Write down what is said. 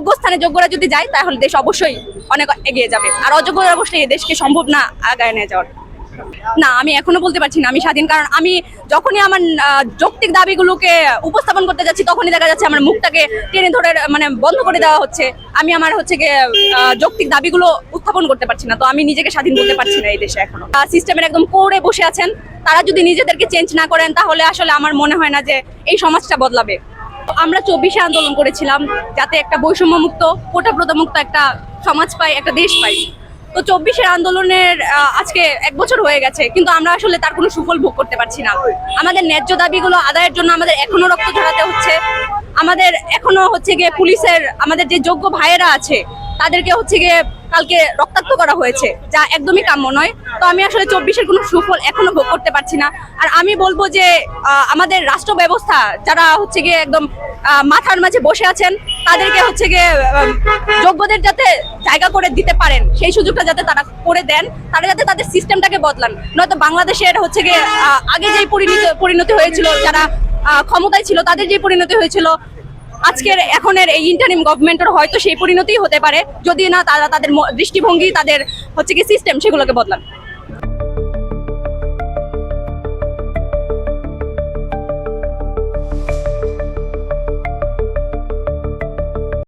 যোগ্য স্থানে যোগ্যরা যদি যায়, তাহলে দেশ অবশ্যই অনেক এগিয়ে যাবে। আর অযোগ্যরা অবশ্যই দেশকে সম্ভব না আগায় নিয়ে যাওয়ার। না, আমি এখনও বলতে পারছি না, আমি স্বাধীন, কারণ আমি যখনই আমার যৌক্তিক দাবিগুলোকে উপস্থাপন করতে যাচ্ছি, তখনই দেখা যাচ্ছে আমার মুখটাকে টেনে ধরে মানে বন্ধ করে দেওয়া হচ্ছে। আমি আমার হচ্ছে গিয়ে যৌক্তিক দাবিগুলো উত্থাপন করতে পারছি না, তো আমি নিজেকে স্বাধীন বলতে পারছি না এই দেশে এখনও। সিস্টেমের একদম কোরে বসে আছেন। তারা যদি নিজেদেরকে চেঞ্জ না করেন, তাহলে আসলে আমার মনে হয় না যে এই সমাজটা বদলাবে। আমরা চব্বিশে আন্দোলন করেছিলাম যাতে একটা বৈষম্যমুক্ত কোটা মুক্ত একটা সমাজ পাই, একটা দেশ পাই। তো চব্বিশের আন্দোলনের আজকে এক বছর হয়ে গেছে, কিন্তু আমরা আসলে তার কোনো সুফল ভোগ করতে পারছি না। আমাদের ন্যায্য দাবিগুলো আদায়ের জন্য আমাদের এখনও রক্ত ঝরাতে হচ্ছে। আমাদের এখনও হচ্ছে গিয়ে পুলিশের, আমাদের যে যোগ্য ভাইয়েরা আছে, তাদেরকে হচ্ছে গিয়ে কালকে রক্তাক্ত করা হয়েছে, যা একদমই কাম্য নয়। তো আমি আসলে চব্বিশের কোনো সুফল এখনও ভোগ করতে পারছি না। আর আমি বলব যে আমাদের রাষ্ট্র ব্যবস্থা যারা হচ্ছে গিয়ে একদম মাথার মাঝে বসে আছেন, তাদেরকে হচ্ছে গিয়ে যোগ্যদের যাতে জায়গা করে দিতে পারেন, সেই সুযোগটা যাতে তারা করে দেন, তারা যাতে তাদের সিস্টেমটাকে বদলান। নয়তো বাংলাদেশের হচ্ছে গিয়ে আগে যেই পরিণতি পরিণতি হয়েছিল, যারা ক্ষমতায় ছিল, তাদের যে পরিণতি হয়েছিল আজকের এখনের এই ইন্টারিম গভর্নমেন্টের হয়তো সেই পরিণতি হতে পারে, যদি না তারা তাদের দৃষ্টিভঙ্গি, তাদের হচ্ছে কি সিস্টেম সেগুলোকে বদলান।